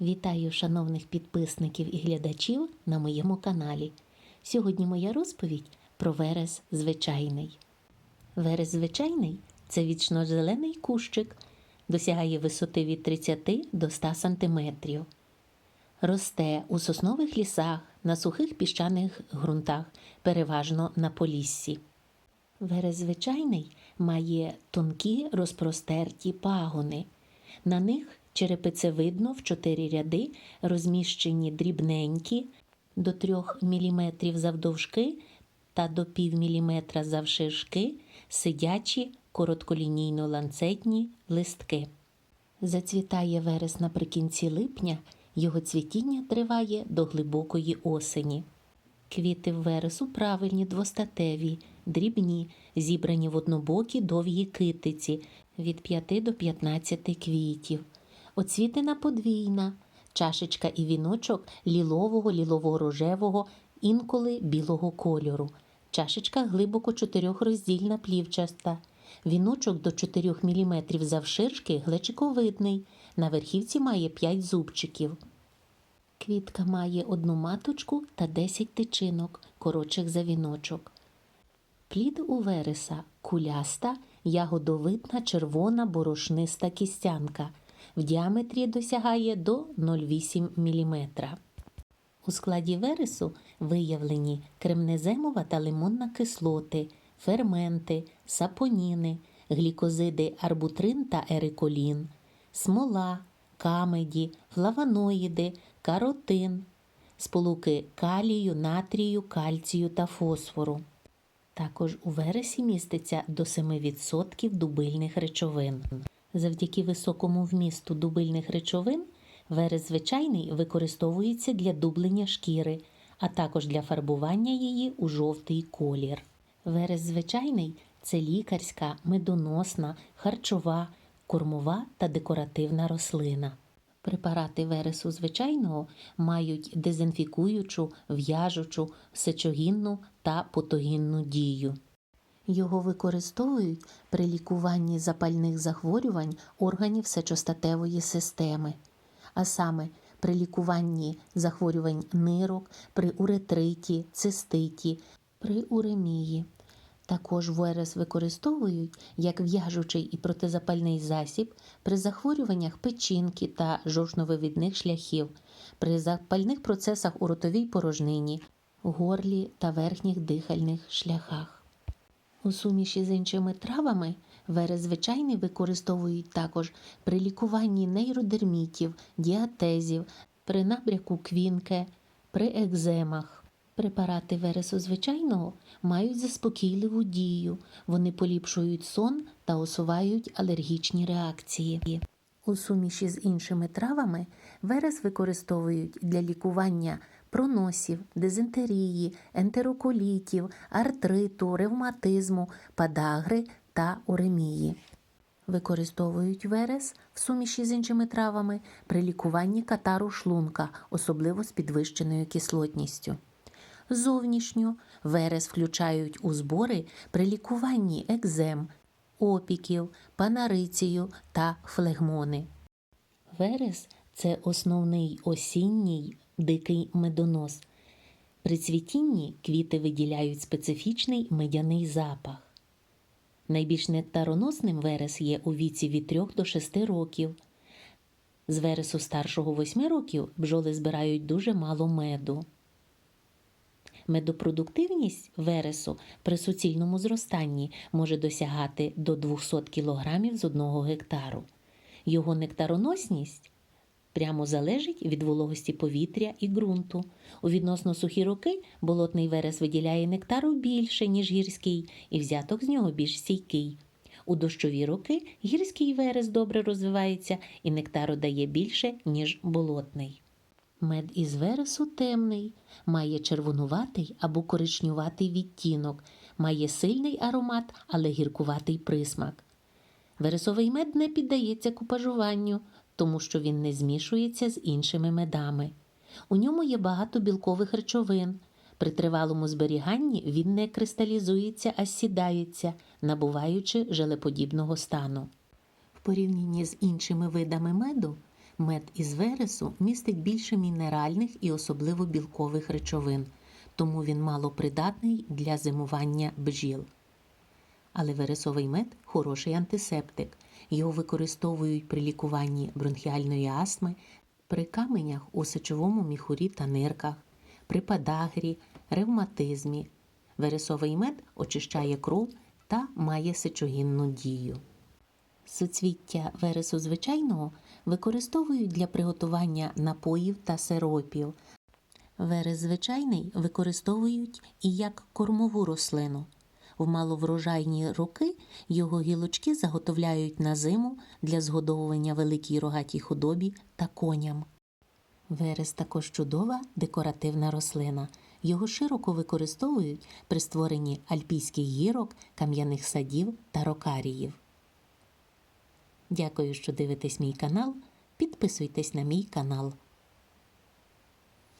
Вітаю шановних підписників і глядачів на моєму каналі. Сьогодні моя розповідь про верес звичайний. Верес звичайний це вічно-зелений кущик, досягає висоти від 30 до 100 см. Росте у соснових лісах, на сухих піщаних ґрунтах, переважно на поліссі. Верес звичайний має тонкі розпростерті пагони. На них черепицевидно в чотири ряди розміщені дрібненькі до 3 мм завдовжки та до пів міліметра завширшки сидячі коротколінійно-ланцетні листки. Зацвітає верес наприкінці липня, його цвітіння триває до глибокої осені. Квіти в вересу правильні двостатеві, дрібні, зібрані в однобокі довгі китиці від 5 до 15 квітів. Оцвітина подвійна, чашечка і віночок лілового, лілово-рожевого, інколи білого кольору. Чашечка глибоко чотирьохроздільна плівчаста. Віночок до 4 мм завширшки глечиковидний. На верхівці має 5 зубчиків. Квітка має одну маточку та 10 тичинок, коротших за віночок. Плід у вереса куляста, ягодовидна червона борошниста кістянка. В діаметрі досягає до 0,8 мм. У складі вересу виявлені кремнеземова та лимонна кислоти, ферменти, сапоніни, глікозиди арбутрин та ериколін, смола, камеді, флавоноїди, каротин, сполуки калію, натрію, кальцію та фосфору. Також у вересі міститься до 7% дубильних речовин. Завдяки високому вмісту дубильних речовин верес звичайний використовується для дублення шкіри, а також для фарбування її у жовтий колір. Верес звичайний це лікарська, медоносна, харчова, кормова та декоративна рослина. Препарати вересу звичайного мають дезінфікуючу, в'яжучу, сечогінну та потогінну дію. Його використовують при лікуванні запальних захворювань органів сечостатевої системи, а саме при лікуванні захворювань нирок, при уретриті, циститі, при уремії. Також верес використовують як в'яжучий і протизапальний засіб при захворюваннях печінки та жовчновивідних шляхів, при запальних процесах у ротовій порожнині, горлі та верхніх дихальних шляхах. У суміші з іншими травами верес звичайний використовують також при лікуванні нейродермітів, діатезів, при набряку квінке, при екземах. Препарати вересу звичайного мають заспокійливу дію, вони поліпшують сон та усувають алергічні реакції. У суміші з іншими травами верес використовують для лікування проносів, дизентерії, ентероколітів, артриту, ревматизму, падагри та уремії. Використовують верес в суміші з іншими травами при лікуванні катару шлунка, особливо з підвищеною кислотністю. Зовнішньо верес включають у збори при лікуванні екзем, опіків, панарицію та флегмони. Верес це основний осінній дикий медонос. При цвітінні квіти виділяють специфічний медяний запах. Найбільш нектароносним верес є у віці від 3 до 6 років. З вересу старшого 8 років бджоли збирають дуже мало меду. Медопродуктивність вересу при суцільному зростанні може досягати до 200 кг з одного гектару. Його нектароносність прямо залежить від вологості повітря і ґрунту. У відносно сухі роки болотний верес виділяє нектару більше, ніж гірський, і взяток з нього більш стійкий. У дощові роки гірський верес добре розвивається і нектару дає більше, ніж болотний. Мед із вересу темний, має червонуватий або коричнюватий відтінок, має сильний аромат, але гіркуватий присмак. Вересовий мед не піддається купажуванню, тому що він не змішується з іншими медами. У ньому є багато білкових речовин. При тривалому зберіганні він не кристалізується, а сідається, набуваючи желеподібного стану. В порівнянні з іншими видами меду Мед із вересу містить більше мінеральних і особливо білкових речовин, тому він малопридатний для зимування бджіл. Але вересовий мед хороший антисептик. Його використовують при лікуванні бронхіальної астми, при каменях у сечовому міхурі та нирках, при подагрі, ревматизмі. Вересовий мед очищає кров та має сечогінну дію. Суцвіття вересу звичайного використовують для приготування напоїв та сиропів. Верес звичайний використовують і як кормову рослину. В маловрожайні роки його гілочки заготовляють на зиму для згодовування великій рогатій худобі та коням. Верес також чудова декоративна рослина. Його широко використовують при створенні альпійських гірок, кам'яних садів та рокаріїв. Дякую, що дивитесь мій канал. Підписуйтесь на мій канал.